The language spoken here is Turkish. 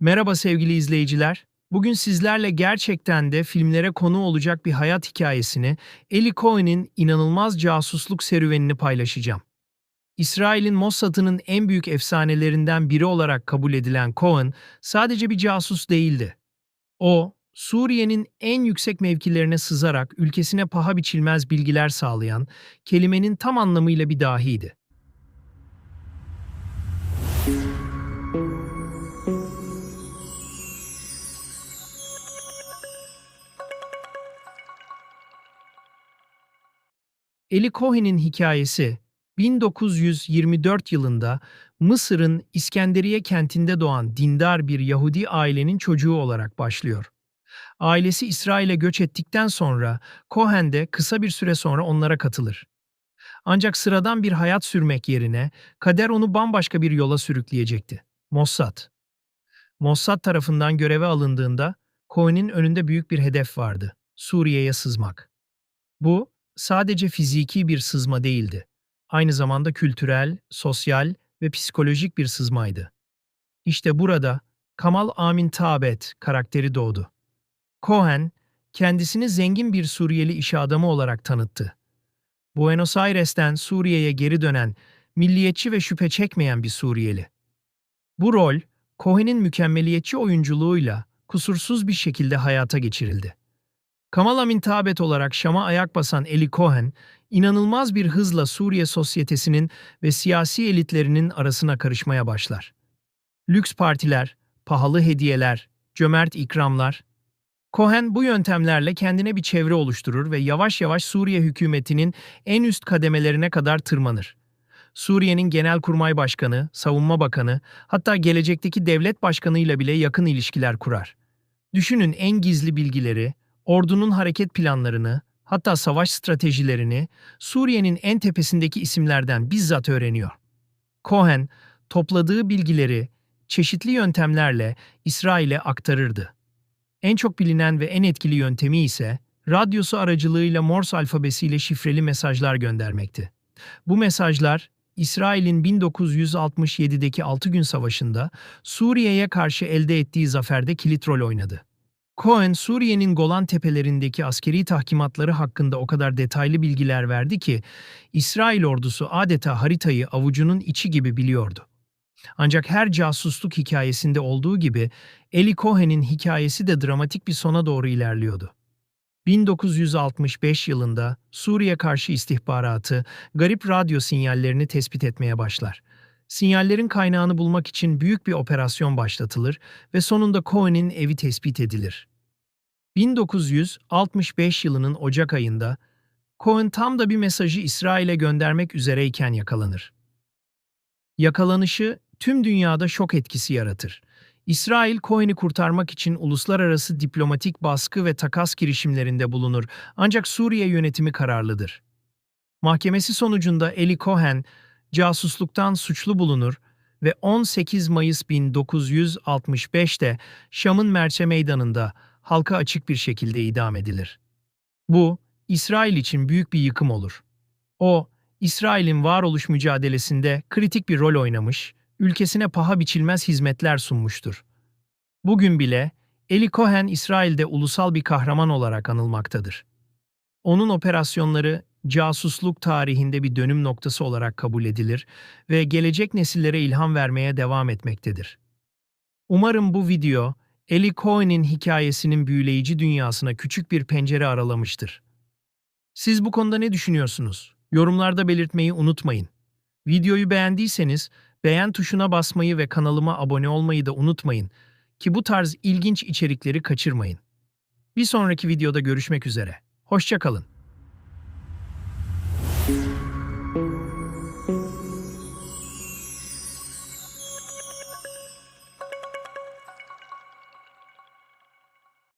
Merhaba sevgili izleyiciler. Bugün sizlerle gerçekten de filmlere konu olacak bir hayat hikayesini, Eli Cohen'in inanılmaz casusluk serüvenini paylaşacağım. İsrail'in Mossad'ının en büyük efsanelerinden biri olarak kabul edilen Cohen sadece bir casus değildi. O, Suriye'nin en yüksek mevkilerine sızarak ülkesine paha biçilmez bilgiler sağlayan, kelimenin tam anlamıyla bir dahiydi. Eli Cohen'in hikayesi 1924 yılında Mısır'ın İskenderiye kentinde doğan dindar bir Yahudi ailenin çocuğu olarak başlıyor. Ailesi İsrail'e göç ettikten sonra Cohen de kısa bir süre sonra onlara katılır. Ancak sıradan bir hayat sürmek yerine kader onu bambaşka bir yola sürükleyecekti. Mossad. Mossad tarafından göreve alındığında Cohen'in önünde büyük bir hedef vardı. Suriye'ye sızmak. Bu, sadece fiziki bir sızma değildi. Aynı zamanda kültürel, sosyal ve psikolojik bir sızmaydı. İşte burada Kamal Amin Tabet karakteri doğdu. Cohen, kendisini zengin bir Suriyeli iş adamı olarak tanıttı. Buenos Aires'ten Suriye'ye geri dönen, milliyetçi ve şüphe çekmeyen bir Suriyeli. Bu rol, Cohen'in mükemmeliyetçi oyunculuğuyla kusursuz bir şekilde hayata geçirildi. Kamal Amin Tabet olarak Şam'a ayak basan Eli Cohen, inanılmaz bir hızla Suriye sosyetesinin ve siyasi elitlerinin arasına karışmaya başlar. Lüks partiler, pahalı hediyeler, cömert ikramlar. Cohen bu yöntemlerle kendine bir çevre oluşturur ve yavaş yavaş Suriye hükümetinin en üst kademelerine kadar tırmanır. Suriye'nin Genelkurmay Başkanı, Savunma Bakanı, hatta gelecekteki devlet başkanıyla bile yakın ilişkiler kurar. Düşünün en gizli bilgileri, ordunun hareket planlarını, hatta savaş stratejilerini Suriye'nin en tepesindeki isimlerden bizzat öğreniyor. Cohen, topladığı bilgileri çeşitli yöntemlerle İsrail'e aktarırdı. En çok bilinen ve en etkili yöntemi ise radyosu aracılığıyla Morse alfabesiyle şifreli mesajlar göndermekti. Bu mesajlar İsrail'in 1967'deki 6 gün savaşında Suriye'ye karşı elde ettiği zaferde kilit rol oynadı. Cohen, Suriye'nin Golan Tepelerindeki askeri tahkimatları hakkında o kadar detaylı bilgiler verdi ki, İsrail ordusu adeta haritayı avucunun içi gibi biliyordu. Ancak her casusluk hikayesinde olduğu gibi, Eli Cohen'in hikayesi de dramatik bir sona doğru ilerliyordu. 1965 yılında Suriye karşı istihbaratı garip radyo sinyallerini tespit etmeye başlar. Sinyallerin kaynağını bulmak için büyük bir operasyon başlatılır ve sonunda Cohen'in evi tespit edilir. 1965 yılının Ocak ayında Cohen tam da bir mesajı İsrail'e göndermek üzereyken yakalanır. Yakalanışı tüm dünyada şok etkisi yaratır. İsrail, Cohen'i kurtarmak için uluslararası diplomatik baskı ve takas girişimlerinde bulunur ancak Suriye yönetimi kararlıdır. Mahkemesi sonucunda Eli Cohen, casusluktan suçlu bulunur ve 18 Mayıs 1965'te Şam'ın Merçe Meydanı'nda halka açık bir şekilde idam edilir. Bu, İsrail için büyük bir yıkım olur. O, İsrail'in varoluş mücadelesinde kritik bir rol oynamış, ülkesine paha biçilmez hizmetler sunmuştur. Bugün bile Eli Cohen İsrail'de ulusal bir kahraman olarak anılmaktadır. Onun operasyonları casusluk tarihinde bir dönüm noktası olarak kabul edilir ve gelecek nesillere ilham vermeye devam etmektedir. Umarım bu video, Eli Cohen'in hikayesinin büyüleyici dünyasına küçük bir pencere aralamıştır. Siz bu konuda ne düşünüyorsunuz? Yorumlarda belirtmeyi unutmayın. Videoyu beğendiyseniz beğen tuşuna basmayı ve kanalıma abone olmayı da unutmayın ki bu tarz ilginç içerikleri kaçırmayın. Bir sonraki videoda görüşmek üzere. Hoşçakalın.